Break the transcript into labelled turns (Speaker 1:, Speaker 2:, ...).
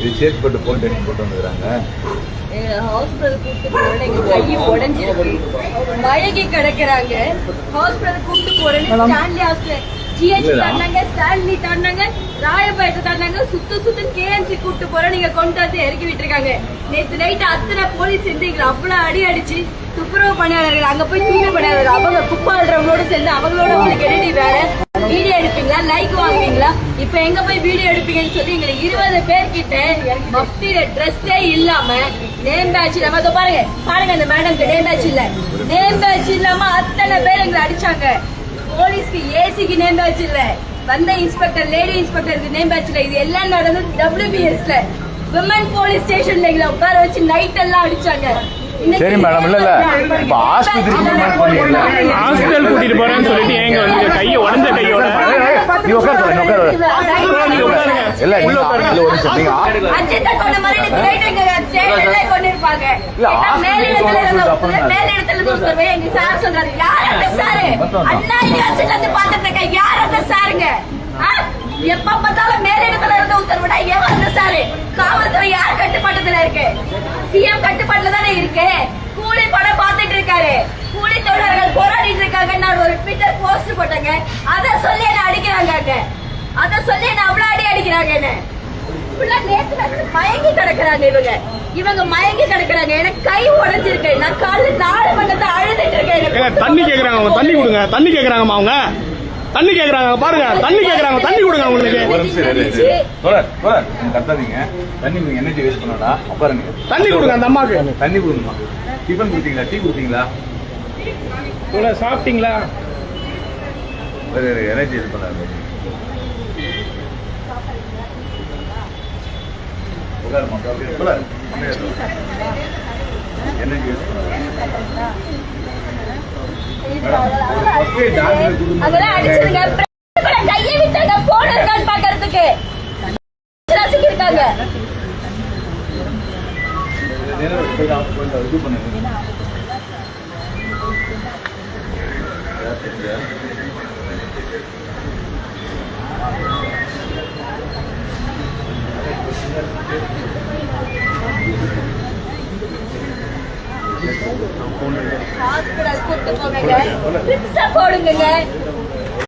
Speaker 1: இது Chetpet police station போட்டு வந்துக்கிறாங்க.
Speaker 2: Hospital கூப்பிட்டு போறேன் எங்க உடைஞ்சிருக்கு. மயங்கி கிடக்குறாங்க. ஹாஸ்பிட்டல் கூப்பிட்டு போறேன்னு ஸ்டான்லி ஹாஸ்பிட்டல் ஜிஹெச் தாண்டாங்க ஸ்டான்லி தாண்டாங்க ராயப்பேட்டை தாண்டாங்க சுத்து சுத்து கேஎம்சி கூப்பிட்டு போறேன் நீங்க கொண்டு வந்து இறக்கி விட்டுருக்காங்க. நேத்து நைட் அத்தனை போலீஸ் சேர்ந்து எங்களை அவ்வளவு அடி அடிச்சு துப்புரவு பணியாளர்கள் அங்க போய் தூய்மை பணியாளர்கள் அவங்க குப்பாடுறவங்களோட சேர்ந்து அவங்களோட உங்களுக்கு இப்ப எங்க போய் வீடியோ எடுப்பீங்கன்னு சொல்லி எங்களை இருபது பேர் கிட்ட மஃப்டியில ட்ரெஸ்ஸே இல்லாம நேம் பேட்ச் இல்லாம இதோ பாருங்க பாருங்க அந்த மேடம்க்கு நேம் பேட்ச் இல்ல. நேம் பேட்ச் இல்லாம அத்தனை பேர் எங்களை அடிச்சாங்க. போலீஸ்க்கு ஏசிக்கு நேம் பேட்ச் இல்ல. வந்த இன்ஸ்பெக்டர் லேடி இன்ஸ்பெக்டருக்கு நேம் பேட்ச் இல்ல. இது எல்லாம் நடந்தது டபிள்யூபிஎஸ்ல விமன் போலீஸ் ஸ்டேஷன்ல எங்களை உட்கார வச்சு நைட் எல்லாம் அடிச்சாங்க.
Speaker 1: சரி மேடம் இல்ல இல்ல. இப்ப போனீங்கல்ல
Speaker 3: ஹாஸ்பிட்டல் கூட்டிட்டு போறேன்னு சொல்லிட்டு ஏங்க வந்து கையை உடஞ்ச
Speaker 1: நீ உட்கார நீ உட்கார. இல்ல நீங்க இல்ல ஒரு நிமிஷம் நீங்க. இல்ல?
Speaker 2: எப்ப பார்த்தாலும் மேலிடத்துல இருந்து உத்தரவிடா எவன் அந்த சாரு காவல்துறை யார் கட்டுப்பாட்டுல இருக்கு? சிஎம் கட்டுப்பாட்டுல தானே இருக்கு? கூலி படம் பார்த்துட்டு இருக்காரு. கூலி தொழிலாளர்கள் போராடிட்டு இருக்காங்க நான் ஒரு ட்விட்டர் போஸ்ட் போட்டேங்க. அத சொல்லி என்ன அடிக்கிறாங்க அங்க. அத சொல்லி என்ன மயங்கி கிடக்குறாங்க இவங்க. இவங்க மயங்கி கிடக்குறாங்க. எனக்கு கை உடைஞ்சிருக்கு. நான் காலைல நாலு மணி நேரத்தை அழுதுட்டு இருக்கேன்.
Speaker 3: தண்ணி கேக்குறாங்க அவங்க. தண்ணி கொடுங்க. தண்ணி கேக்குறாங்கம்மா அவங்க. தண்ணி கேக்குறாங்க. பாருங்க. தண்ணி கேக்குறாங்க. தண்ணி கொடுங்க
Speaker 1: நீங்க கத்தாதீங்க. தண்ணி நீங்க எனர்ஜி வேஸ்ட் பண்ணடா உட்காருங்க.
Speaker 3: தண்ணி கொடுங்க அந்த அம்மாக்கு
Speaker 1: தண்ணி கொடுங்கம்மா. டிஃபன் கொடுத்தீங்களா? டீ கொடுத்தீங்களா?
Speaker 3: சாப்பிட்டீங்களா?
Speaker 1: எனர்ஜி இது பண்ணாரு உட்காருமா உட்காரு. தோழர், எனர்ஜி வேஸ்ட் பண்ணாரு
Speaker 2: அதெல்லாம் அடிச்சிருங்க கையை விட்டாங்க போன் இருக்கான்னு பாக்குறதுக்கு இருக்காங்க
Speaker 1: நேரம்
Speaker 2: கூட்டு போங்க போடுங்க